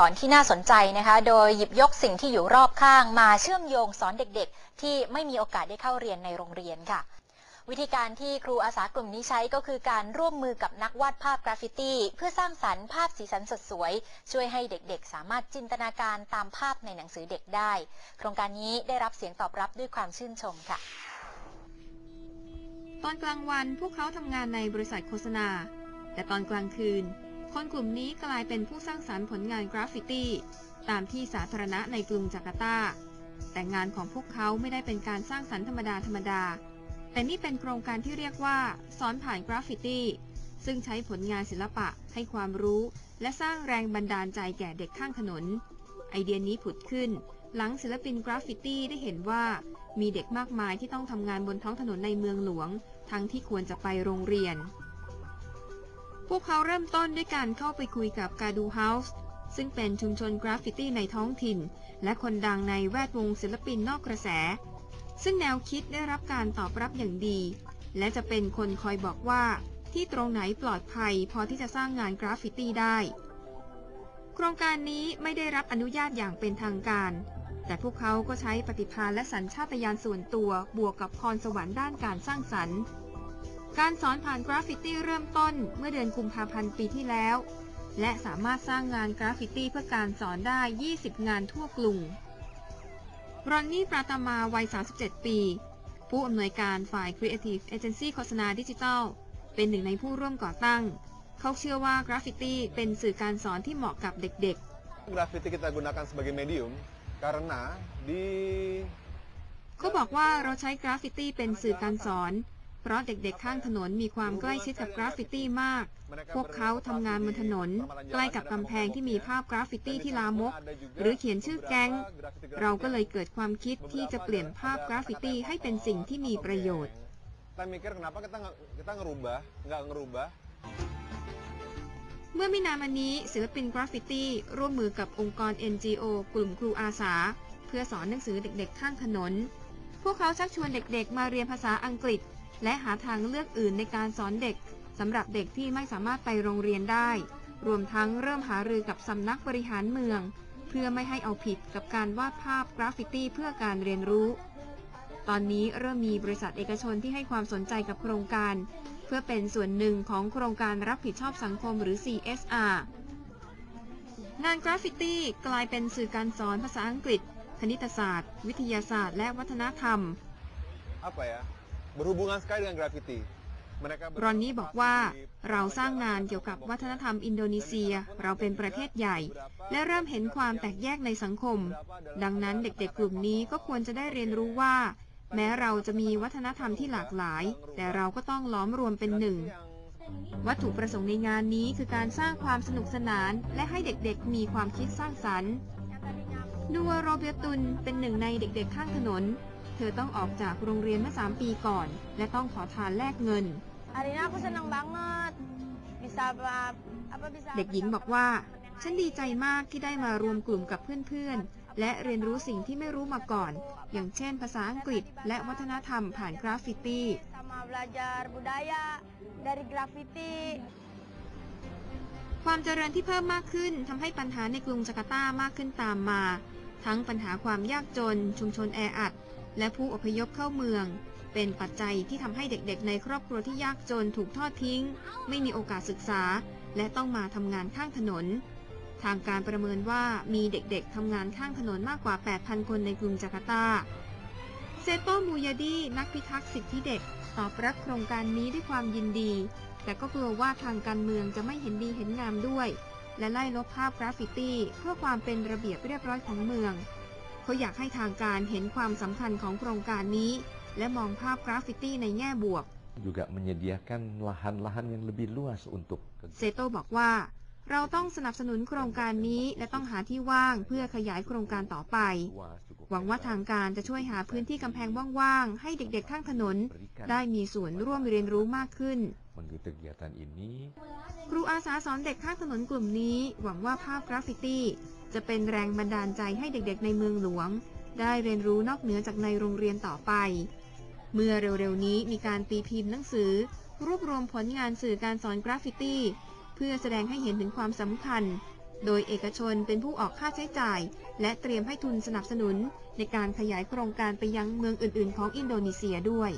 สอนที่น่าสนใจนะคะ โดยหยิบยกสิ่งที่อยู่รอบข้างมาเชื่อมโยงสอนเด็กๆ ที่ไม่มีโอกาสได้เข้าเรียนในโรงเรียนค่ะ วิธีการที่ครูอาสากลุ่มนี้ใช้ก็คือการร่วมมือกับนักวาดภาพกราฟฟิตี้เพื่อสร้างสรรค์ภาพสีสันสดสวย ช่วยให้เด็กๆ สามารถจินตนาการตามภาพในหนังสือเด็กได้ โครงการนี้ได้รับเสียงตอบรับด้วยความชื่นชมค่ะ ตอนกลางวันพวกเขาทำงานในบริษัทโฆษณา แต่ตอนกลางคืน คนกลุ่มนี้กลายเป็นผู้สร้างสารรค์ผลงานกราฟฟิตี้ตามที่สาธารณะในกรุงจาการ์ตา แต่งานของพวกเขาไม่ได้เป็นการสร้างสรรค์ธรรมดาธรรมดา แต่นี่เป็นโครงการที่เรียกว่าสอนผ่านกราฟฟิตี้ ซึ่งใช้ผลงานศิลปะให้ความรู้ และสร้างแรงบันดาลใจแก่เด็กข้างถนน ไอเดียนี้ผุดขึ้น หลังศิลปินกราฟฟิตี้ได้เห็นว่า มีเด็กมากมายที่ต้องทำงานบนท้องถนนในเมืองหลวง ทั้งที่ควรจะไปโรงเรียน พวกเขาเริ่มต้นด้วยการเข้าไปคุยกับกาดูเฮาส์ซึ่งเป็นชุมชนกราฟฟิตี้ในท้องถิ่น และคนดังในแวดวงศิลปินนอกกระแส ซึ่งแนวคิดได้รับการตอบรับอย่างดี และจะเป็นคนคอยบอกว่าที่ตรงไหนปลอดภัย พอที่จะสร้างงานกราฟฟิตี้ได้ โครงการนี้ไม่ได้รับอนุญาตอย่างเป็นทางการ แต่พวกเขาก็ใช้ปฏิภาณและสัญชาตญาณส่วนตัวบวกกับพรสวรรค์ด้านการสร้างสรรค์ การสอนผ่านกราฟฟิตี้เริ่มต้นเมื่อเดือนกุมภาพันธ์ปีที่แล้ว และสามารถสร้างงานกราฟฟิตี้เพื่อการสอนได้ 20 งานทั่วกรุงรอนนี่ปราตามา วัย 37 ปี ผู้อำนวยการฝ่าย Creative Agency โฆษณาดิจิทัล เป็นหนึ่งในผู้ร่วมก่อตั้ง เขาเชื่อว่ากราฟฟิตี้เป็นสื่อการสอนที่เหมาะกับเด็ก Graffiti kita gunakan sebagai medium karena di ๆเขาบอกว่าเราใช้กราฟฟิตี้เป็นสื่อการสอน เพราะเด็กๆข้างถนนมีความใกล้ชิดกับกราฟฟิตี้มาก พวกเขาทำงานบนถนน ใกล้กับกำแพงที่มีภาพกราฟฟิตี้ที่ลามก หรือเขียนชื่อแก๊ง เราก็เลยเกิดความคิดที่จะเปลี่ยนภาพกราฟฟิตี้ให้เป็นสิ่งที่มีประโยชน์ kita mikir kenapa kita nggak kita ngerubah nggak ngerubah เมื่อไม่นานมานี้ศิลปินกราฟฟิตี้ร่วมมือกับองค์กร NGO กลุ่มครูอาสา เพื่อสอนหนังสือเด็กๆข้างถนน พวกเขาชักชวนเด็กๆมาเรียนภาษาอังกฤษ และหาทางเลือกอื่นในการสอนเด็กสำหรับเด็กที่ไม่สามารถไปโรงเรียนได้ รวมทั้งเริ่มหารือกับสำนักบริหารเมือง เพื่อไม่ให้เอาผิดกับการวาดภาพกราฟฟิตี้เพื่อการเรียนรู้ ตอนนี้เริ่มมีบริษัทเอกชนที่ให้ความสนใจกับโครงการ เพื่อเป็นส่วนหนึ่งของโครงการรับผิดชอบสังคมหรือ CSR งานกราฟฟิตี้กลายเป็นสื่อการสอนภาษาอังกฤษ คณิตศาสตร์ วิทยาศาสตร์ และวัฒนธรรม apa ya berhubungan sekali dengan graffiti mereka รอนนี่บอกว่าเราสร้างงานเกี่ยวกับวัฒนธรรมอินโดนีเซีย เราเป็นประเทศใหญ่ และเริ่มเห็นความแตกแยกในสังคม ดังนั้นเด็กๆกลุ่มนี้ก็ควรจะได้เรียนรู้ว่า แม้เราจะมีวัฒนธรรมที่หลากหลาย แต่เราก็ต้องล้อมรวมเป็นหนึ่ง วัตถุประสงค์ในงานนี้คือการสร้างความสนุกสนาน และให้เด็กๆมีความคิดสร้างสรรค์นัวโรเบตุนเป็นหนึ่งในเด็กๆข้างถนน เธอต้องออกจากโรงเรียนเมื่อ 3 ปีก่อน และต้องขอทานแลกเงิน Hari ini aku senang banget bisa apa, apa bisa เด็กหญิงบอกว่า ฉันดีใจมากที่ได้มารวมกลุ่มกับเพื่อนๆ และเรียนรู้สิ่งที่ไม่รู้มาก่อน อย่างเช่น ภาษาอังกฤษ และวัฒนธรรมผ่านกราฟฟิตี้ sama belajar budaya dari graffiti ความเจริญที่เพิ่มมากขึ้นทำให้ปัญหาในกรุงจาการ์ตามากขึ้นตามมา ทั้งปัญหาความยากจน ชุมชนแออัด และผู้อพยพเข้าเมือง เป็นปัจจัยที่ทำให้เด็กๆ ในครอบครัวที่ยากจนถูกทอดทิ้ง ไม่มีโอกาสศึกษา และต้องมาทำงานข้างถนน ทางการประเมินว่ามีเด็กๆทำงานข้างถนนมากกว่า 8,000 คนในกรุงจาการ์ตา เซโตมูยาดีนักพิทักษ์สิทธิเด็ก ตอบรับโครงการนี้ด้วยความยินดี แต่ก็กลัวว่าทางการเมืองจะไม่เห็นดีเห็นงามด้วย และไล่ลบภาพกราฟฟิตี้ เพื่อความเป็นระเบียบเรียบร้อยของเมือง เขาอยากให้ทางการเห็นความสำคัญของโครงการนี้ และมองภาพกราฟฟิตี้ในแง่บวก juga menyediakan lahan-lahan yang lebih luas untuk เซโตบอกว่า เราต้องสนับสนุนโครงการนี้และต้องหาที่ว่างเพื่อขยายโครงการต่อไป luas cukup หวังว่าทางการจะช่วยหาพื้นที่กำแพงว่างๆ ให้เด็กๆข้างถนน ได้มีส่วนร่วมเรียนรู้มากขึ้น mengikuti kegiatan ini ครูอาสาสอนเด็กข้างถนนกลุ่มนี้ หวังว่าภาพกราฟฟิตี้ จะเป็นแรงบันดาลใจให้เด็กๆในเมืองหลวง ได้เรียนรู้นอกเหนือจากในโรงเรียนต่อไป เมื่อเร็วๆนี้มีการตีพิมพ์หนังสือ รวบรวมผลงานสื่อการสอนกราฟฟิตี้ เพื่อแสดงให้เห็นถึงความสำคัญ โดยเอกชนเป็นผู้ออกค่าใช้จ่าย และเตรียมให้ทุนสนับสนุน ในการขยายโครงการไปยังเมืองอื่น ๆ ของอินโดนีเซียด้วย